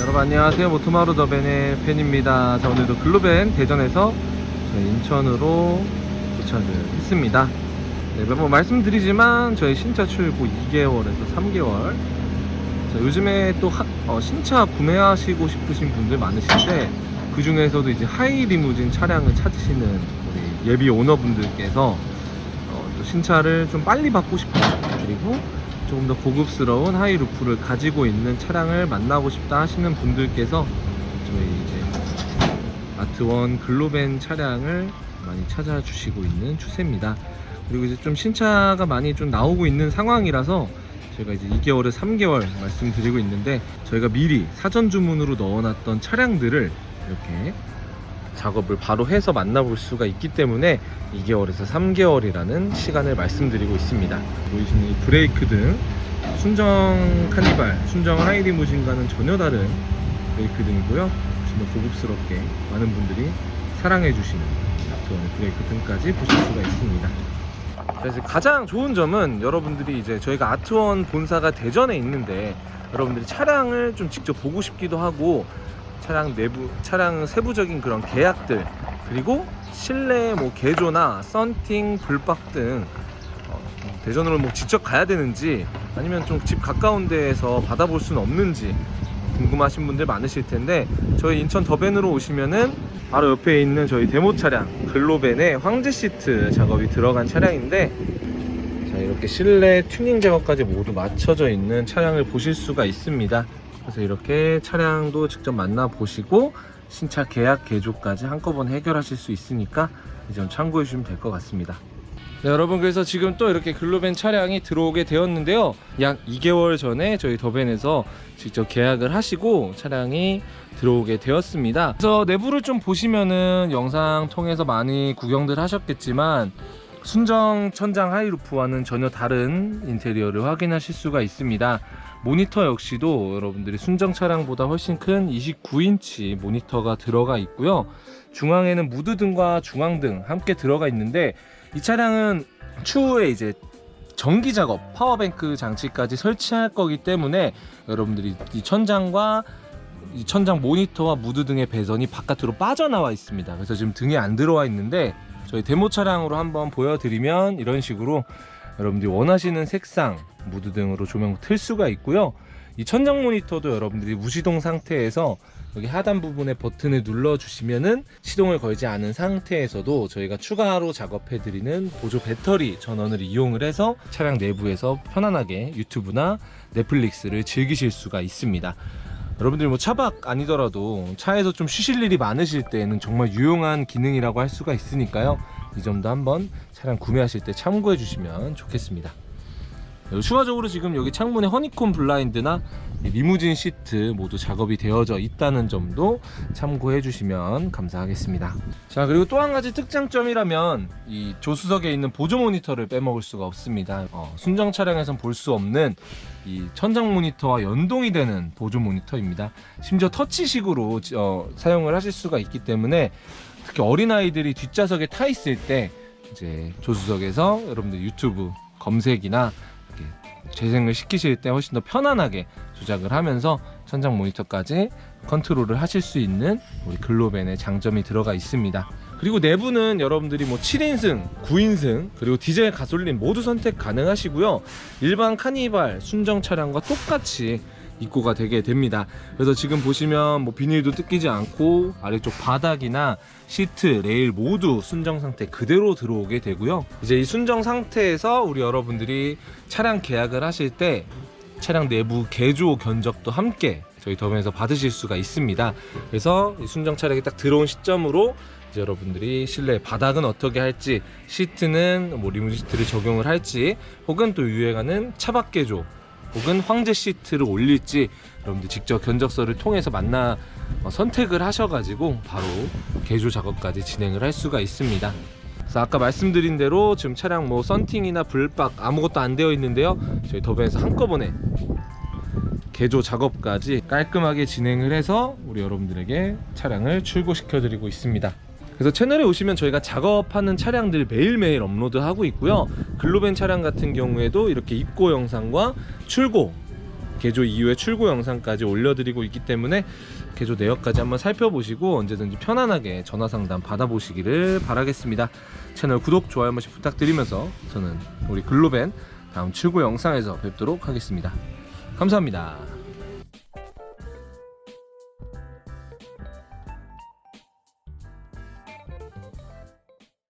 여러분 안녕하세요. 모토마루 더벤의 팬입니다. 자 오늘도 글로벤 대전에서 저희 인천으로 도착을 했습니다. 네, 매번 말씀드리지만 저희 신차 출고 2개월에서 3개월. 자, 요즘에 또 하- 어, 신차 구매하시고 싶으신 분들 많으신데 그 중에서도 이제 하이 리무진 차량을 찾으시는 우리 예비 오너분들께서 어, 또 신차를 좀 빨리 받고 싶다 그리고 조금 더 고급스러운 하이 루프를 가지고 있는 차량을 만나고 싶다 하시는 분들께서 저희 이제 아트원 글로벤 차량을 많이 찾아주시고 있는 추세입니다. 그리고 이제 좀 신차가 많이 좀 나오고 있는 상황이라서 저희가 이제 2개월에 3개월 말씀드리고 있는데 저희가 미리 사전 주문으로 넣어놨던 차량들을 이렇게 작업을 바로 해서 만나볼 수가 있기 때문에 2개월에서 3개월이라는 시간을 말씀드리고 있습니다. 보이시는 이 브레이크 등 순정 카니발, 순정 하이리무진과는 전혀 다른 브레이크 등이고요. 정말 고급스럽게 많은 분들이 사랑해주시는 아트원의 브레이크 등까지 보실 수가 있습니다. 그래서 가장 좋은 점은 여러분들이 이제 저희가 아트원 본사가 대전에 있는데 여러분들이 차량을 좀 직접 보고 싶기도 하고 차량 내부 차량 세부적인 그런 계약들 그리고 실내 뭐 개조나 썬팅 불박 등 어, 대전으로 뭐 직접 가야 되는지 아니면 좀 집 가까운 데에서 받아볼 수는 없는지 궁금하신 분들 많으실 텐데 저희 인천 더벤으로 오시면은 바로 옆에 있는 저희 데모 차량 글로벤의 황제 시트 작업이 들어간 차량인데 자 이렇게 실내 튜닝 작업까지 모두 맞춰져 있는 차량을 보실 수가 있습니다. 그래서 이렇게 차량도 직접 만나 보시고 신차 계약 개조까지 한꺼번에 해결하실 수 있으니까 이 점 참고해 주시면 될 것 같습니다. 네, 여러분 그래서 지금 또 이렇게 글로벤 차량이 들어오게 되었는데요. 약 2개월 전에 저희 더벤에서 직접 계약을 하시고 차량이 들어오게 되었습니다. 그래서 내부를 좀 보시면은 영상 통해서 많이 구경들 하셨겠지만 순정 천장 하이루프와는 전혀 다른 인테리어를 확인하실 수가 있습니다. 모니터 역시도 여러분들이 순정 차량보다 훨씬 큰 29인치 모니터가 들어가 있고요. 중앙에는 무드등과 중앙등 함께 들어가 있는데 이 차량은 추후에 이제 전기 작업, 파워뱅크 장치까지 설치할 거기 때문에 여러분들이 이 천장과 이 천장 모니터와 무드 등의 배선이 바깥으로 빠져나와 있습니다. 그래서 지금 등에 안 들어와 있는데 저희 데모 차량으로 한번 보여드리면 이런 식으로 여러분들이 원하시는 색상 무드 등으로 조명 틀 수가 있고요. 이 천장 모니터도 여러분들이 무시동 상태에서 여기 하단 부분에 버튼을 눌러 주시면은 시동을 걸지 않은 상태에서도 저희가 추가로 작업해 드리는 보조 배터리 전원을 이용을 해서 차량 내부에서 편안하게 유튜브나 넷플릭스를 즐기실 수가 있습니다. 여러분들이 뭐 차박 아니더라도 차에서 좀 쉬실 일이 많으실 때에는 정말 유용한 기능이라고 할 수가 있으니까요. 이 점도 한번 차량 구매하실 때 참고해 주시면 좋겠습니다. 추가적으로 지금 여기 창문에 허니콤 블라인드나 이 리무진 시트 모두 작업이 되어져 있다는 점도 참고해 주시면 감사하겠습니다. 자 그리고 또 한 가지 특장점이라면 이 조수석에 있는 보조 모니터를 빼먹을 수가 없습니다. 어, 순정 차량에선 볼 수 없는 이 천장 모니터와 연동이 되는 보조 모니터입니다. 심지어 터치식으로 어, 사용을 하실 수가 있기 때문에 특히 어린 아이들이 뒷좌석에 타 있을 때 이제 조수석에서 여러분들 유튜브 검색이나 재생을 시키실 때 훨씬 더 편안하게 조작을 하면서 천장 모니터까지 컨트롤을 하실 수 있는 우리 글로벤의 장점이 들어가 있습니다. 그리고 내부는 여러분들이 뭐 7인승, 9인승, 그리고 디젤 가솔린 모두 선택 가능하시고요. 일반 카니발 순정 차량과 똑같이 입고가 되게 됩니다. 그래서 지금 보시면 뭐 비닐도 뜯기지 않고 아래쪽 바닥이나 시트, 레일 모두 순정 상태 그대로 들어오게 되고요. 이제 이 순정 상태에서 우리 여러분들이 차량 계약을 하실 때 차량 내부 개조 견적도 함께 저희 덤에서 받으실 수가 있습니다. 그래서 이 순정 차량이 딱 들어온 시점으로 이제 여러분들이 실내 바닥은 어떻게 할지 시트는 뭐 리무진 시트를 적용을 할지 혹은 또 유행하는 차박 개조 혹은 황제 시트를 올릴지 여러분들 직접 견적서를 통해서 만나 어, 선택을 하셔가지고 바로 개조 작업까지 진행을 할 수가 있습니다. 그래서 아까 말씀드린 대로 지금 차량 뭐 썬팅이나 불박 아무것도 안 되어 있는데요. 저희 더벤에서 한꺼번에 개조 작업까지 깔끔하게 진행을 해서 우리 여러분들에게 차량을 출고시켜 드리고 있습니다. 그래서 채널에 오시면 저희가 작업하는 차량들 매일매일 업로드하고 있고요. 글로벤 차량 같은 경우에도 이렇게 입고 영상과 출고 개조 이후에 출고 영상까지 올려드리고 있기 때문에 개조 내역까지 한번 살펴보시고 언제든지 편안하게 전화 상담 받아보시기를 바라겠습니다. 채널 구독, 좋아요 한 번씩 부탁드리면서 저는 우리 글로벤 다음 출고 영상에서 뵙도록 하겠습니다. 감사합니다.